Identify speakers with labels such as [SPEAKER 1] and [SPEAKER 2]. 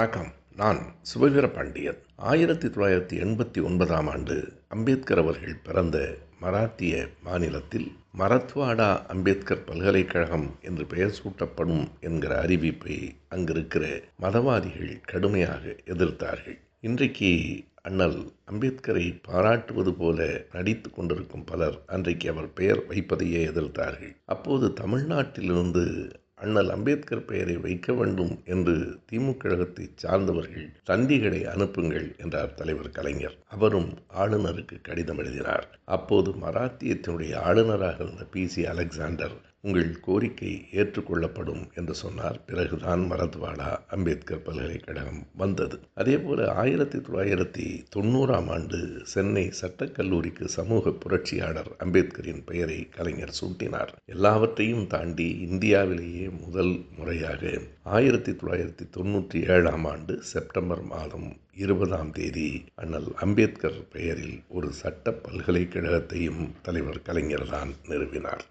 [SPEAKER 1] வணக்கம். நான் சுபவீர பாண்டியன். ஆயிரத்தி தொள்ளாயிரத்தி எண்பத்தி ஒன்பதாம் ஆண்டு அம்பேத்கர் அவர்கள் பிறந்த மராத்திய மாநிலத்தில் மரத்வாடா அம்பேத்கர் பல்கலைக்கழகம் என்று பெயர் சூட்டப்படும் என்கிற அறிவிப்பை அங்கிருக்கிற மதவாதிகள் கடுமையாக எதிர்த்தார்கள். இன்றைக்கு அண்ணல் அம்பேத்கரை பாராட்டுவது போல நடித்து கொண்டிருக்கும் பலர் அன்றைக்கு அவர் பெயர் வைப்பதையே எதிர்த்தார்கள். அப்போது தமிழ்நாட்டிலிருந்து அண்ணல் அம்பேத்கர் பெயரை வைக்க வேண்டும் என்று திமுக கழகத்தை சார்ந்தவர்கள் சந்திகளை அனுப்புங்கள் என்றார் தலைவர் கலைஞர். அவரும் ஆளுநருக்கு கடிதம் எழுதினார். அப்போது மராத்தியத்தினுடைய ஆளுநராக இருந்த பி சி அலெக்சாண்டர் உங்கள் கோரிக்கை ஏற்றுக்கொள்ளப்படும் என்று சொன்னார். பிறகுதான் மரத்வாடா அம்பேத்கர் பல்கலைக்கழகம் வந்தது. அதே போல ஆயிரத்தி தொள்ளாயிரத்தி தொண்ணூறாம் ஆண்டு சென்னை சட்டக்கல்லூரிக்கு சமூக புரட்சியாளர் அம்பேத்கரின் பெயரை கலைஞர் சூட்டினார். எல்லாவற்றையும் தாண்டி இந்தியாவிலேயே முதல் முறையாக ஆயிரத்தி தொள்ளாயிரத்தி தொண்ணூற்றி ஏழாம் ஆண்டு செப்டம்பர் மாதம் இருபதாம் தேதி அண்ணல் அம்பேத்கர் பெயரில் ஒரு சட்ட பல்கலைக்கழகத்தையும் தலைவர் கலைஞர் தான் நிறுவினார்.